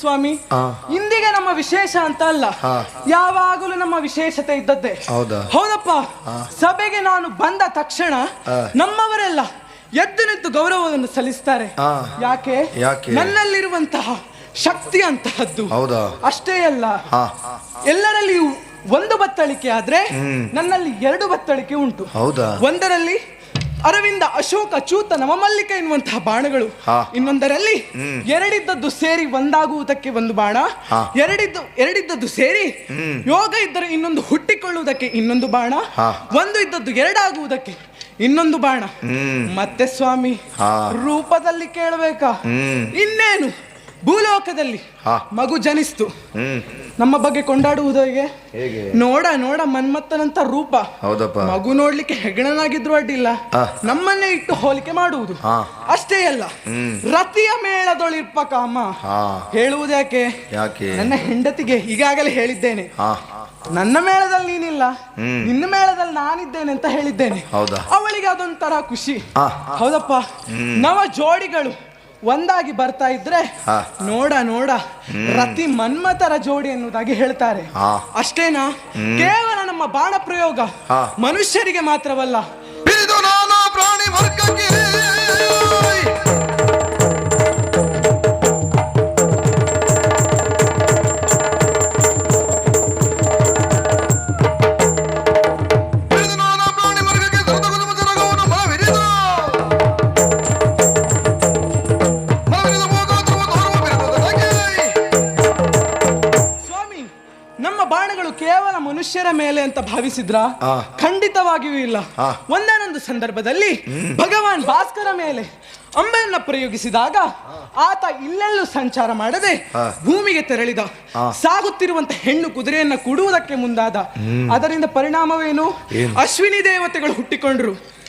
ಸ್ವಾಮಿ. ಇಂದಿಗೆ ನಮ್ಮ ವಿಶೇಷ ಅಂತ ಅಲ್ಲ. ಯಾವಾಗಲೂ ನಮ್ಮ ವಿಶೇಷತೆ ಇದ್ದದ್ದೇ. ಹೌದಾ? ಹೌದಪ್ಪ. ಸಭೆಗೆ ನಾನು ಬಂದ ತಕ್ಷಣ. ನಮ್ಮವರೆಲ್ಲ ಎದ್ದು ನಿಂತು ಗೌರವವನ್ನು ಸಲ್ಲಿಸ್ತಾರೆ. ಯಾಕೆ? ನನ್ನಲ್ಲಿರುವಂತಹ ಶಕ್ತಿ ಅಂತಹದ್ದು. ಹೌದಾ? ಅಷ್ಟೇ ಅಲ್ಲ. ಎಲ್ಲರಲ್ಲಿಯೂ ಒಂದು ಬತ್ತಳಿಕೆ ಆದ್ರೆ ನನ್ನಲ್ಲಿ ಎರಡು ಬತ್ತಳಿಕೆ ಉಂಟು. ಹೌದಾ? ಒಂದರಲ್ಲಿ ಅರವಿಂದ ಅಶೋಕ ಚೂತ ನವಮಲ್ಲಿಕ ಎನ್ನುವಂತಹ ಬಾಣಗಳು. ಇನ್ನೊಂದರಲ್ಲಿ ಎರಡಿದ್ದದ್ದು ಸೇರಿ ಒಂದಾಗುವುದಕ್ಕೆ ಒಂದು ಬಾಣ. ಎರಡಿದ್ದು ಎರಡಿದ್ದದ್ದು ಸೇರಿ ಯೋಗ ಇದ್ದರೆ ಇನ್ನೊಂದು ಹುಟ್ಟಿಕೊಳ್ಳುವುದಕ್ಕೆ ಇನ್ನೊಂದು ಬಾಣ. ಒಂದು ಇದ್ದದ್ದು ಎರಡಾಗುವುದಕ್ಕೆ ಇನ್ನೊಂದು ಬಾಣ. ಮತ್ತೆ ಸ್ವಾಮಿ ರೂಪದಲ್ಲಿ ಕೇಳಬೇಕಾ? ಇನ್ನೇನು? ಭೂಲೋಕದಲ್ಲಿ. ಮಗು ಜನಿಸ್ತು. ನಮ್ಮ ಬಗ್ಗೆ ಕೊಂಡಾಡುವುದು ಹೇಗೆ? ನೋಡ ನೋಡ ಮನ್ಮತ್ತನಂತ ರೂಪ. ಹೌದಪ್ಪ. ಮಗು ನೋಡ್ಲಿಕ್ಕೆ ಹೆಗಣನಾಗಿದ್ರು ಅಡ್ಡಿಲ್ಲ. ನಮ್ಮನ್ನೇ ಇಟ್ಟು ಹೋಲಿಕೆ ಮಾಡುವುದು. ಅಷ್ಟೇ ಅಲ್ಲ. ರತಿಯ ಮೇಳದೊಳಿರ್ಪ ಕಾಮ. ಹೇಳುವುದ್ಯಾಕೆ ಯಾಕೆ? ನನ್ನ ಹೆಂಡತಿಗೆ ಈಗಾಗಲೇ ಹೇಳಿದ್ದೇನೆ. ನನ್ನ ಮೇಳದಲ್ಲಿ ನೀನಿಲ್ಲ. ನಿನ್ನ ಮೇಳದಲ್ಲಿ ನಾನಿದ್ದೇನೆ ಅಂತ ಹೇಳಿದ್ದೇನೆ. ಹೌದಾ? ಅವಳಿಗೆ ಅದೊಂಥರ ಖುಷಿ. ಹೌದಪ್ಪ. ನವ ಜೋಡಿಗಳು. ಒಂದಾಗಿ ಬರ್ತಾ ಇದ್ರೆ. ನೋಡ ನೋಡ ರತಿ ಮನ್ಮಥರ ಜೋಡಿ ಎನ್ನುವುದಾಗಿ ಹೇಳ್ತಾರೆ. ಅಷ್ಟೇನಾ? ಕೇವಲ ನಮ್ಮ ಬಾಣ ಪ್ರಯೋಗ. ಮನುಷ್ಯರಿಗೆ ಮಾತ್ರವಲ್ಲ. ಇದು ನಾನು ಪ್ರಾಣಿ ವರ್ಗಕ್ಕೆ. ಕೇವಲ ಮನುಷ್ಯರ ಮೇಲೆ ಅಂತ ಭಾವಿಸಿದ್ರ? ಖಂಡಿತವಾಗಿಯೂ ಇಲ್ಲ. ಒಂದಾನೊಂದು ಸಂದರ್ಭದಲ್ಲಿ ಭಗವಾನ್ ಭಾಸ್ಕರ ಮೇಲೆ ಅಂಬೆಯನ್ನ ಪ್ರಯೋಗಿಸಿದಾಗ ಆತ ಇಲ್ಲೆಲ್ಲೂ ಸಂಚಾರ ಮಾಡದೆ ಭೂಮಿಗೆ ತೆರಳಿದ. ಸಾಗುತ್ತಿರುವಂತ ಹೆಣ್ಣು ಕುದುರೆಯನ್ನ ಕೊಡುವುದಕ್ಕೆ ಮುಂದಾದ. ಅದರಿಂದ ಪರಿಣಾಮವೇನು? ಅಶ್ವಿನಿ ದೇವತೆಗಳು ಹುಟ್ಟಿಕೊಂಡ್ರು.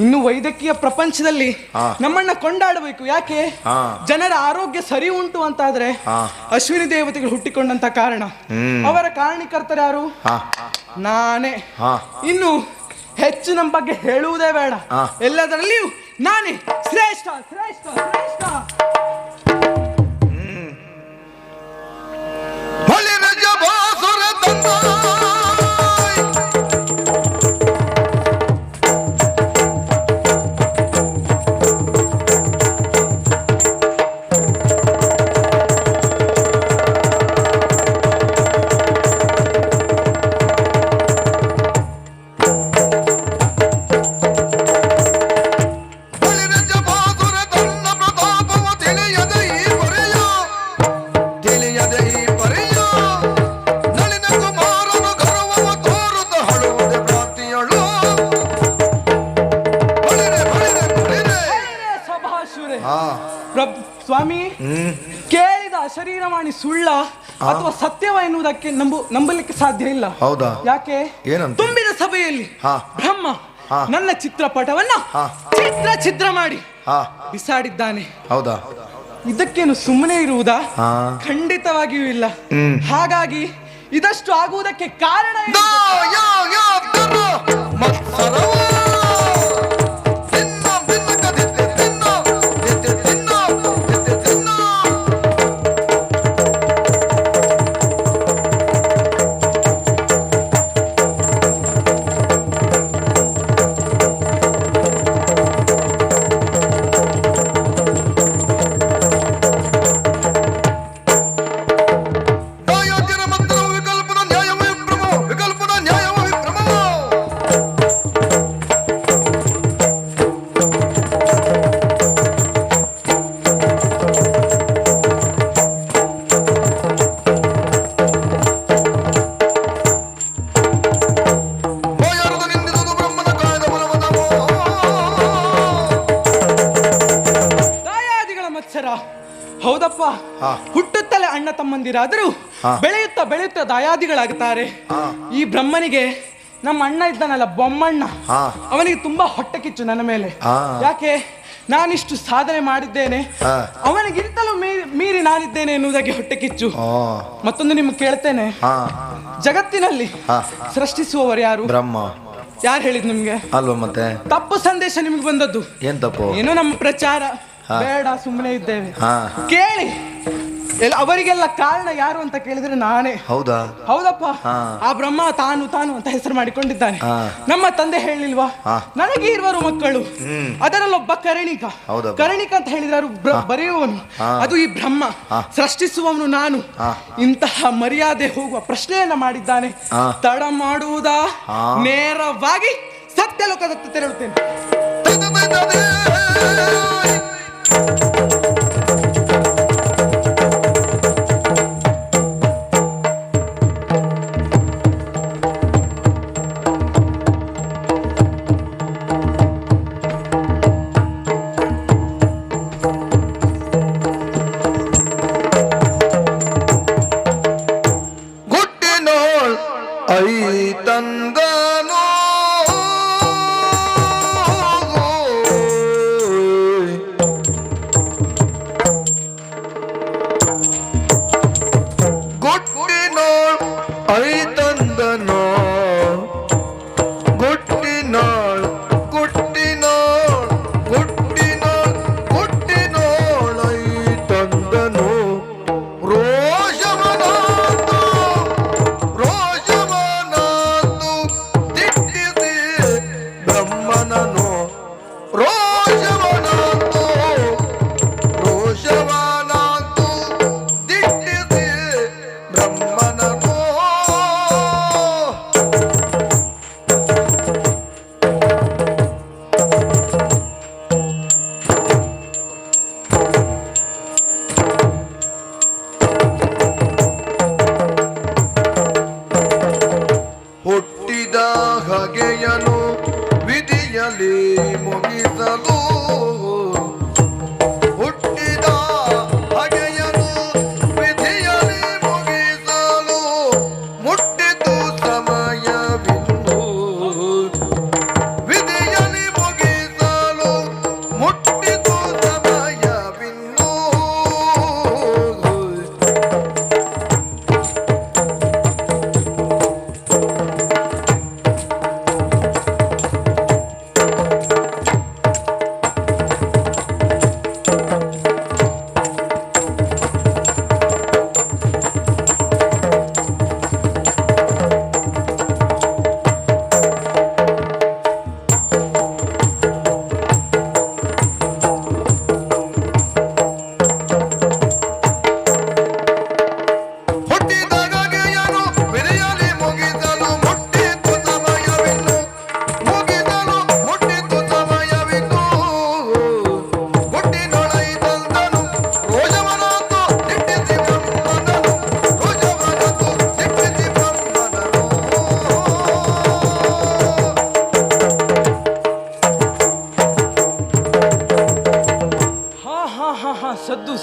ಇನ್ನು ವೈದ್ಯಕೀಯ ಪ್ರಪಂಚದಲ್ಲಿ. ನಮ್ಮನ್ನ ಕೊಂಡಾಡಬೇಕು. ಯಾಕೆ? ಜನರ ಆರೋಗ್ಯ ಸರಿ ಉಂಟು ಅಂತಾದ್ರೆ ಆದ್ರೆ ಅಶ್ವಿನಿ ದೇವತೆಗಳು ಹುಟ್ಟಿಕೊಂಡಂತ ಕಾರಣ. ಅವರ ಕಾರಣೀಕರ್ತರು ಯಾರು? ನಾನೇ. ಇನ್ನು ಹೆಚ್ಚು ನಮ್ಮ ಬಗ್ಗೆ ಹೇಳುವುದೇ ಬೇಡ. ಎಲ್ಲದರಲ್ಲಿಯೂ ನಾನೇ ಶ್ರೇಷ್ಠ ಶ್ರೇಷ್ಠ ಶ್ರೇಷ್ಠ. ಪ್ರಭ್ ಸ್ವಾಮಿ ಕೇಳಿದ ಶರೀರವಾಣಿ ಸುಳ್ಳ ಅಥವಾ ಸತ್ಯವ ಎನ್ನುವುದಕ್ಕೆ ನಂಬು ನಂಬಲಿಕ್ಕೆ ಸಾಧ್ಯ ಇಲ್ಲ. ಹೌದಾ? ಯಾಕೆ? ಏನಂತ? ತುಂಬಿದ ಸಭೆಯಲ್ಲಿ ಹಾ. ಬ್ರಹ್ಮ. ನನ್ನ ಚಿತ್ರಪಟವನ್ನ ಚಿತ್ರ ಚಿತ್ರ ಮಾಡಿ ಹಾ. ಬಿಸಾಡಿದ್ದಾನೆ. ಹೌದಾ? ಇದಕ್ಕೇನು ಸುಮ್ಮನೆ ಇರುವುದಾ. ಖಂಡಿತವಾಗಿಯೂ ಇಲ್ಲ. ಹಾಗಾಗಿ ಇದಷ್ಟು ಆಗುವುದಕ್ಕೆ ಕಾರಣ ಬೆಳೆಯುತ್ತಾ ಬೆಳೆಯುತ್ತಾ ದಾಯಾದಿಗಳಾಗುತ್ತಾರೆ ಈ ಬ್ರಹ್ಮನಿಗೆ ನಮ್ಮ ಅಣ್ಣ ಇದ್ದಾನಲ್ಲ ಬೊಮ್ಮಣ್ಣ. ಅವನಿಗೆ ತುಂಬಾ ಹೊಟ್ಟೆ ಕಿಚ್ಚು ನನ್ನ ಮೇಲೆ. ಯಾಕೆ? ನಾನಿಷ್ಟು ಸಾಧನೆ ಮಾಡಿದ್ದೇನೆ. ಅವನಿಗಿಂತಲೂ ಮೀರಿ ನಾನಿದ್ದೇನೆ ಎನ್ನುವುದಾಗಿ ಹೊಟ್ಟೆ ಕಿಚ್ಚು. ಮತ್ತೊಂದು ನಿಮ್ಗೆ ಕೇಳ್ತೇನೆ. ಜಗತ್ತಿನಲ್ಲಿ. ಸೃಷ್ಟಿಸುವವರು ಯಾರು? ಬ್ರಹ್ಮ. ಯಾರು ಹೇಳಿದ್ ನಿಮ್ಗೆ? ಅಲ್ವಾ ಮತ್ತೆ? ತಪ್ಪು ಸಂದೇಶ ನಿಮ್ಗೆ ಬಂದದ್ದು. ಏನ್ ತಪ್ಪು? ಏನೋ ನಮ್ಮ ಪ್ರಚಾರ. ಬೇಡ ಸುಮ್ಮನೆ ಇದ್ದೇವೆ. ಕೇಳಿ. ಎಲ್ಲ ಅವರಿಗೆಲ್ಲ ಕಾರಣ ಯಾರು ಅಂತ ಕೇಳಿದ್ರೆ ನಾನೇ. ಹೌದಾ? ಹೌದಪ್ಪ. ಆ ಬ್ರಹ್ಮ ತಾನು ತಾನು ಅಂತ ಹೆಸರು ಮಾಡಿಕೊಂಡಿದ್ದಾನೆ. ನಮ್ಮ ತಂದೆ ಹೇಳಿಲ್ವಾ? ನನಗೆ ಇರುವರು ಮಕ್ಕಳು. ಅದರಲ್ಲೊಬ್ಬ ಕರಣಿಕ. ಕರಣಿಕ ಕರ್ಣಿಕ ಅಂತ ಹೇಳಿದ್ರೆ ಬರೆಯುವವನು? ಅದು ಈ ಬ್ರಹ್ಮ. ಸೃಷ್ಟಿಸುವವನು ನಾನು. ಇಂತಹ ಮರ್ಯಾದೆ ಹೋಗುವ ಪ್ರಶ್ನೆಯನ್ನ ಮಾಡಿದ್ದಾನೆ. ತಡ ಮಾಡುವುದ? ನೇರವಾಗಿ ಸತ್ಯ ಲೋಕದತ್ತ ತೆರಳುತ್ತೇನೆ.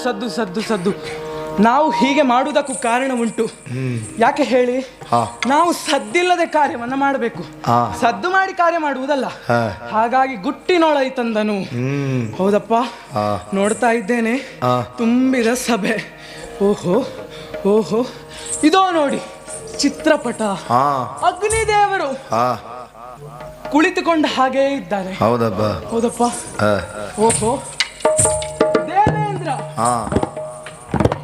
ಸದ್ದು ಸದ್ದು ಸದ್ದು. ನಾವು ಹೀಗೆ ಮಾಡುವುದಕ್ಕೂ ಕಾರಣ ಉಂಟು. ಯಾಕೆ ಹೇಳಿ? ಹಾ. ನಾವು ಸದ್ದಿಲ್ಲದೆ ಕಾರ್ಯವನ್ನು ಮಾಡಬೇಕು. ಸದ್ದು ಮಾಡಿ ಕಾರ್ಯ ಮಾಡುವುದಲ್ಲ. ಹಾಗಾಗಿ ಗುಟ್ಟಿನೊಳೈತಂದನು ಹೌದಪ್ಪ. ನೋಡ್ತಾ ಇದ್ದೇನೆ. ತುಂಬಿದ ಸಭೆ. ಓಹೋ ಓಹೋ. ಇದೋ ನೋಡಿ ಚಿತ್ರಪಟ. ಅಗ್ನಿದೇವರು. ಕುಳಿತುಕೊಂಡ ಹಾಗೇ ಇದ್ದಾರೆ. ಹೌದಪ್ಪ? ಹೌದಪ್ಪ ಓಹೋ. ದೇವೇಂದ್ರ ಹಾ.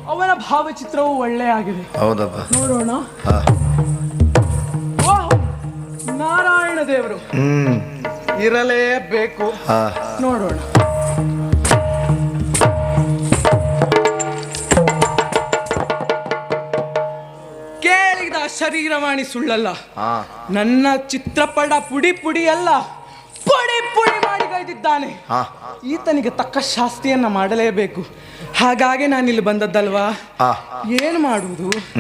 ಅವನ ಭಾವಚಿತ್ರವು ಒಳ್ಳೆ ಆಗಿದೆ ಹೌದಪ್ಪ. ನೋಡೋಣ. ಹಾ. ಓಹ್ ನಾರಾಯಣ ದೇವರು. ಹ್ಮ್. ಇರಲೇಬೇಕು ಹಾ. ನೋಡೋಣ. ಕೇಳಿದ ಶರೀರವಾಣಿ ಸುಳ್ಳಲ್ಲ. ಹಾ. ನನ್ನ ಚಿತ್ರಪಟ ಪುಡಿ ಪುಡಿ ಅಲ್ಲ. ಹಾ. ಈತನಿಗೆ ತಕ್ಕ ಶಾಸ್ತಿಯನ್ನ ಮಾಡಲೇಬೇಕು. ಹಾಗಾಗಿ ನಾನು ಇಲ್ಲಿ ಬಂದದ್ದಲ್ವಾ ಏನ್ ಮಾಡುವುದು?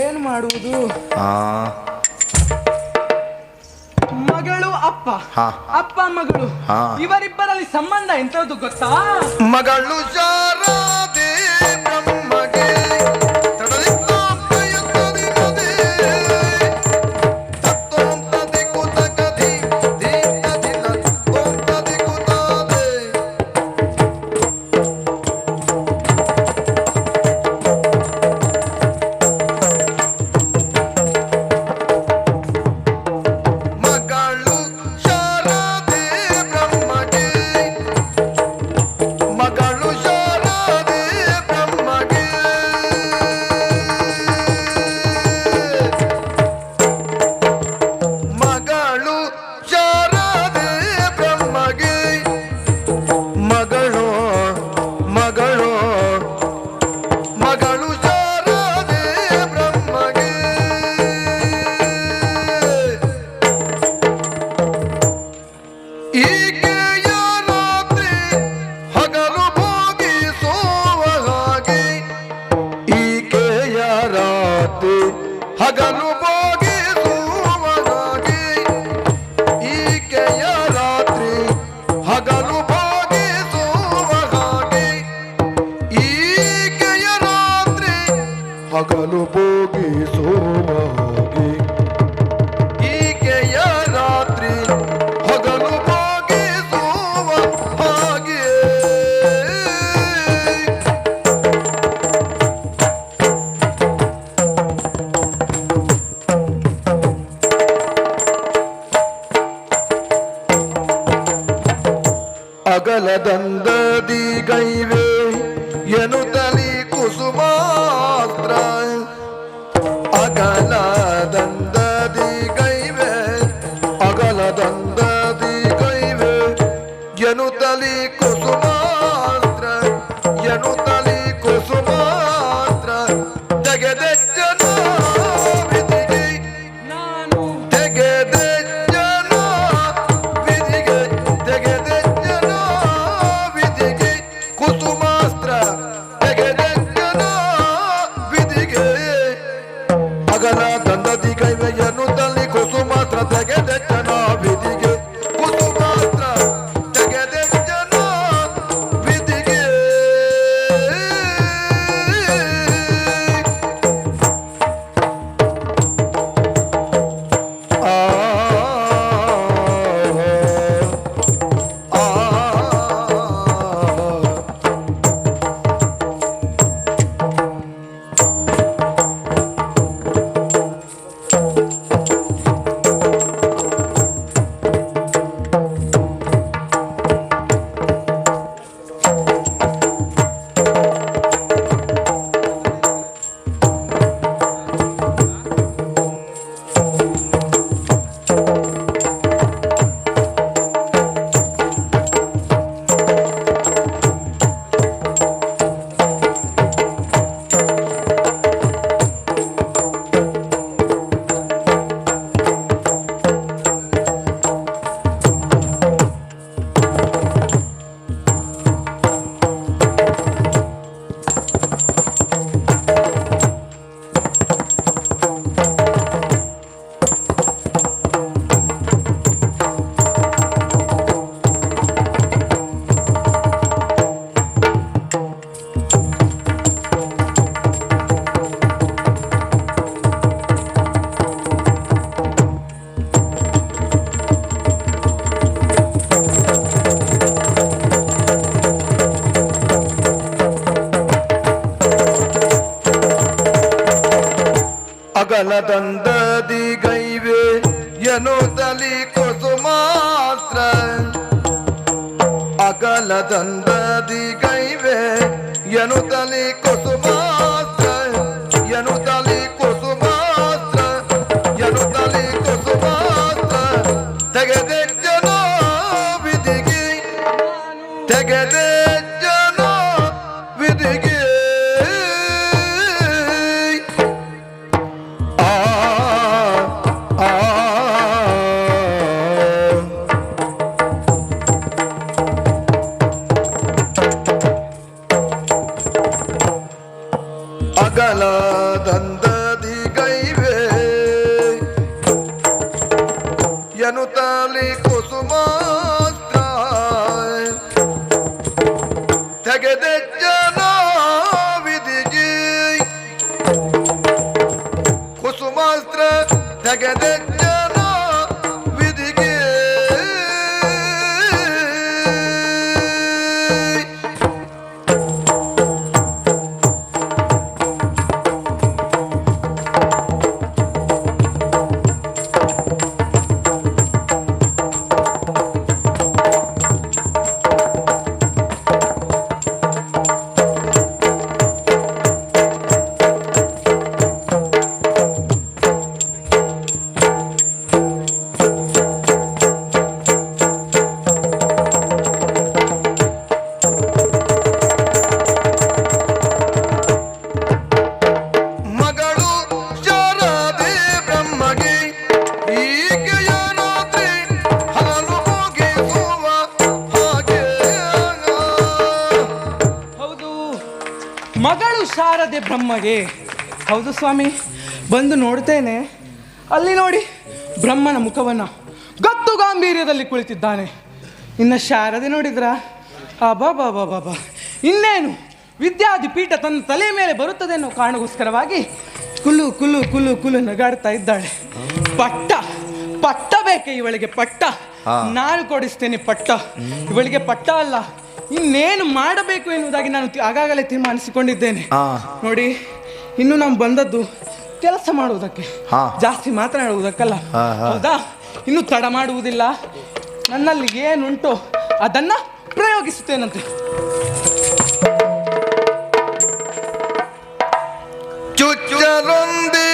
ಏನು ಮಾಡುವುದು? ಮಗಳು ಅಪ್ಪ. ಅಪ್ಪ ಮಗಳು. ಇವರಿಬ್ಬರಲ್ಲಿ ಸಂಬಂಧ ಎಂತದ್ದು ಗೊತ್ತಾ? ಮಗಳು ಶಾರದೆ தந்ததி கைவே எனுதலி கொசு மாத்திர அகல தந்ததி கைவே எனுதலி கொசு மாத்திர ತೆಗೆದೆ ಜನ ವಿಧಿಗೆ ಕುಸುಮಾಸ್ತ್ರ ತೆಗೆದೆ ಬ್ರಹ್ಮಗೆ ಹೌದು ಸ್ವಾಮಿ ಬಂದು ನೋಡ್ತೇನೆ. ಅಲ್ಲಿ ನೋಡಿ ಬ್ರಹ್ಮನ ಮುಖವನ್ನು ಗತ್ತು ಗಾಂಭೀರ್ಯದಲ್ಲಿ ಕುಳಿತಿದ್ದಾನೆ. ಇನ್ನು ಶಾರದೆ ನೋಡಿದ್ರ? ಆ ಬಾಬಾ ಬಾಬಾ ಇನ್ನೇನು? ವಿದ್ಯಾಧಿಪೀಠ ತನ್ನ ತಲೆ ಮೇಲೆ ಬರುತ್ತದೆ ಅನ್ನೋ ಕಾರಣಗೋಸ್ಕರವಾಗಿ ಕುಲು ಕುಲು ಕುಲು ಕುಲು ನಗಾಡ್ತಾ ಇದ್ದಾಳೆ. ಪಟ್ಟ ಪಟ್ಟ ಬೇಕೆ ಇವಳಿಗೆ ಪಟ್ಟ. ನಾನು ಕೊಡಿಸ್ತೇನೆ ಪಟ್ಟ. ಇವಳಿಗೆ ಪಟ್ಟ ಅಲ್ಲ ಇನ್ನೇನು ಮಾಡಬೇಕು ಎನ್ನುವುದಾಗಿ ನಾನು ಆಗಾಗಲೇ ತೀರ್ಮಾನಿಸಿಕೊಂಡಿದ್ದೇನೆ ಹಾ. ನೋಡಿ ಇನ್ನು ನಾವು ಬಂದದ್ದು ಕೆಲಸ ಮಾಡುವುದಕ್ಕೆ ಹಾ. ಜಾಸ್ತಿ ಮಾತನಾಡುವುದಕ್ಕಲ್ಲ ಹಾ, ಹಾ. ಹೌದಾ ಇನ್ನು ತಡ ಮಾಡುವುದಿಲ್ಲ ನನ್ನಲ್ಲಿ ಏನುಂಟು ಅದನ್ನ ಪ್ರಯೋಗಿಸುತ್ತೇನಂತೆ ಚುಚ್ಚಲೊಂದಿ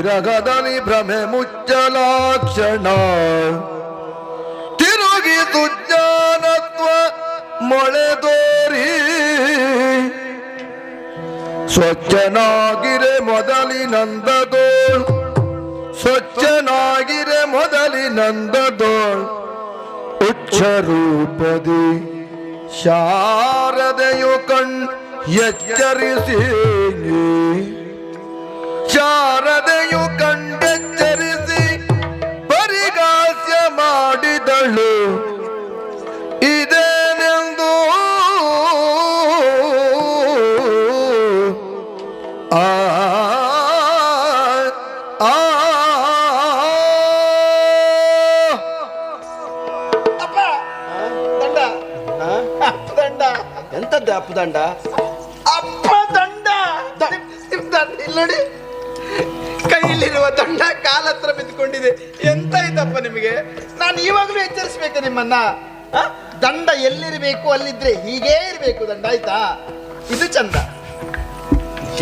ವಿರಗದಲ್ಲಿ ಭ್ರಮೆ ಮುಚ್ಚಲಾಕ್ಷಣ. ತಿರುಗಿ ಸುಜ್ಞಾನತ್ವ ಮೊಳೆದೋರಿ ಸ್ವಚ್ಛನಾಗಿರೆ ಮೊದಲಿನಂದದೋಳ್ ಸ್ವಚ್ಛನಾಗಿರೆ ಮೊದಲಿನಂದದೋಳ್ ಉಚ್ಚ ರೂಪದಿ ಶಾರದೆಯು ಕಣ್ ಎಚ್ಚರಿಸಿ ಶಾರದೆಯು ಕಂಡೆಚ್ಚರಿಸಿ ಪರಿಗಾಸ್ಯ ಮಾಡಿದಳು ಇದೇನೆಂದು ಆ ಎಂತದ್ದು ಅಪ್ಪದಂಡ ಅಪ್ಪ ದಂಡ ನಿಮ್- ನಿಮ್ ದಂಡ ಇಲ್ಲಿ ನೋಡಿ ಕೈಯಲ್ಲಿರುವ ದಂಡ ಕಾಲ ಹತ್ರ ಬಿದ್ದುಕೊಂಡಿದೆ. ಎಂತ ಇದ್ದಪ್ಪ ನಿಮಗೆ? ನಾನು ಇವಾಗಲೂ ಎಚ್ಚರಿಸ್ಬೇಕು ನಿಮ್ಮನ್ನ? ದಂಡ ಎಲ್ಲಿರಬೇಕು, ಅಲ್ಲಿದ್ರೆ ಹೀಗೇ ಇರಬೇಕು, ದಂಡ ಆಯ್ತಾ? ಇದು ಚಂದ.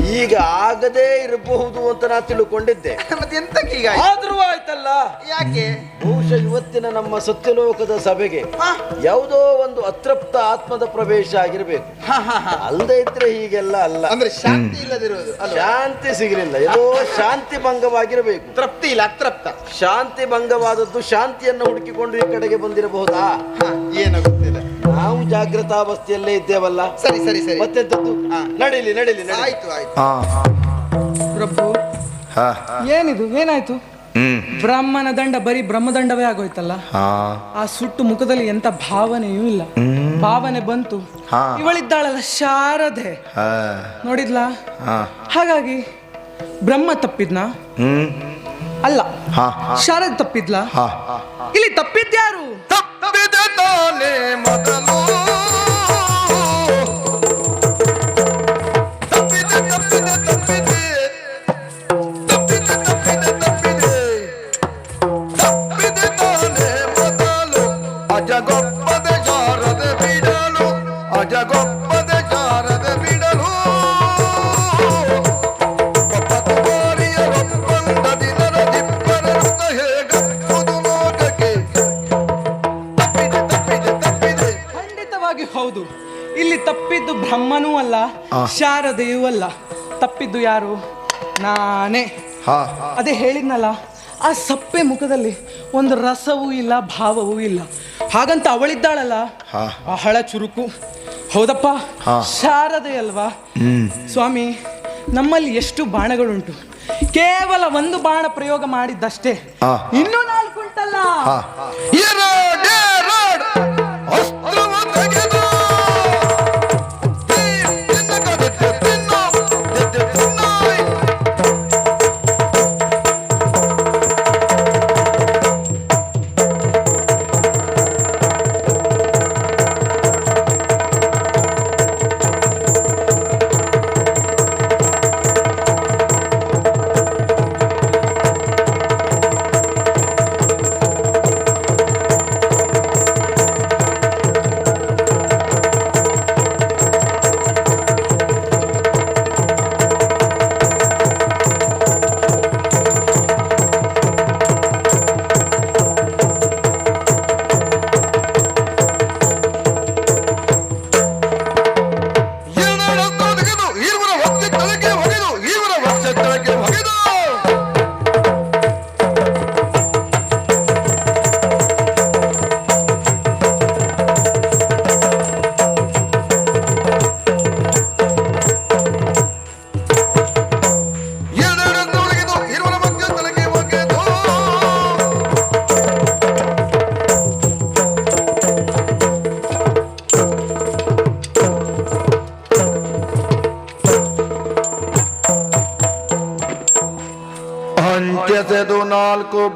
ಈಗ ಆಗದೇ ಇರಬಹುದು ಅಂತ ನಾ ತಿಳ್ಕೊಂಡಿದ್ದೆ. ಮತ್ತೆ ಎಂತಕ್ಕೆ ಈಗ ಆದ್ರೂ ಆಯ್ತಲ್ಲ? ಯಾಕೆ? ಬಹುಶಃ ಇವತ್ತಿನ ನಮ್ಮ ಸತ್ಯಲೋಕದ ಸಭೆಗೆ ಯಾವುದೋ ಒಂದು ಅತೃಪ್ತ ಆತ್ಮದ ಪ್ರವೇಶ ಆಗಿರ್ಬೇಕು. ಅಲ್ಲದೆ ಇದ್ರೆ ಹೀಗೆಲ್ಲ ಅಲ್ಲ. ಅಂದ್ರೆ ಶಾಂತಿ ಇಲ್ಲದಿರುವುದು ಅಲ್ವಾ? ಶಾಂತಿ ಸಿಗಲಿಲ್ಲ. ಎಲ್ಲೋ ಶಾಂತಿ ಭಂಗವಾಗಿರಬೇಕು. ತೃಪ್ತಿ ಇಲ್ಲ ಅತೃಪ್ತ. ಶಾಂತಿ ಭಂಗವಾದದ್ದು ಶಾಂತಿಯನ್ನು ಹುಡುಕಿಕೊಂಡು ಈ ಕಡೆಗೆ ಬಂದಿರಬಹುದಾ? ಏನಾಗುತ್ತಿಲ್ಲ ಏನೋ ಗೊತ್ತಿಲ್ಲ. ನಾವು ಜಾಗೃತಾವಸ್ಥೆಯಲ್ಲೇ ಇದ್ದೇವಲ್ಲ? ಸರಿ ಸರಿ ಸರಿ. ಮತ್ತೆಂತದ್ದು? ಹಾ. ನಡೀಲಿ ನಡೀಲಿ ನಡೀಲಿ. ಆಯ್ತು ಆಯ್ತು. ಹಾ ಪ್ರಭು ಹಾ ಏನಿದು? ಏನಾಯ್ತು? ಹ್ಮ್. ಬ್ರಹ್ಮನ ದಂಡ ಬರೀ ಬ್ರಹ್ಮದಂಡವೇ ಆಗೋಯ್ತಲ್ಲ? ಹಾ. ಆ ಸುಟ್ಟು ಮುಖದಲ್ಲಿ ಎಂತ ಭಾವನೆಯೂ ಇಲ್ಲ. ಭಾವನೆ ಬಂತು. ಹಾ. ಇವಳಿದ್ದಾಳಲ್ಲ ಶಾರದೆ. ಹಾ. ನೋಡಿದ್ಲಾ? ಹಾ. ಹಾಗಾಗಿ ಬ್ರಹ್ಮ ತಪ್ಪಿದ್ನಾ? ಹ್ಮ್. ಅಲ್ಲ. ಹಾ ಶಾರದೆ ತಪ್ಪಿದ್ಲಾ? ಹಾ. ಇಲ್ಲಿ ತಪ್ಪಿದ್ಯಾರು ತಪ್ಪಿದೆ ತಾನೇ ಶಾರದೆಯೂ ಅಲ್ಲ ತಪ್ಪಿದ್ದು ಯಾರು? ನಾನೇ. ಅದೇ ಹೇಳಿದ್ನಲ್ಲ ಆ ಸಪ್ಪೆ ಮುಖದಲ್ಲಿ ಒಂದು ರಸವೂ ಇಲ್ಲ ಭಾವವೂ ಇಲ್ಲ. ಹಾಗಂತ ಅವಳಿದ್ದಾಳಲ್ಲ. ಬಹಳ ಚುರುಕು. ಹೌದಪ್ಪ. ಶಾರದೆ ಅಲ್ವಾ? ಸ್ವಾಮಿ ನಮ್ಮಲ್ಲಿ ಎಷ್ಟು ಬಾಣಗಳುಂಟು. ಕೇವಲ ಒಂದು ಬಾಣ ಪ್ರಯೋಗ ಮಾಡಿದ್ದಷ್ಟೇ. ಇನ್ನೂ ನಾಲ್ಕುಂಟಲ್ಲ ಹಾ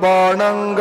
ಹೊಂಚೆಸೆದು ನಾಲ್ಕು ಬಾಣಂಗಳ ನಿ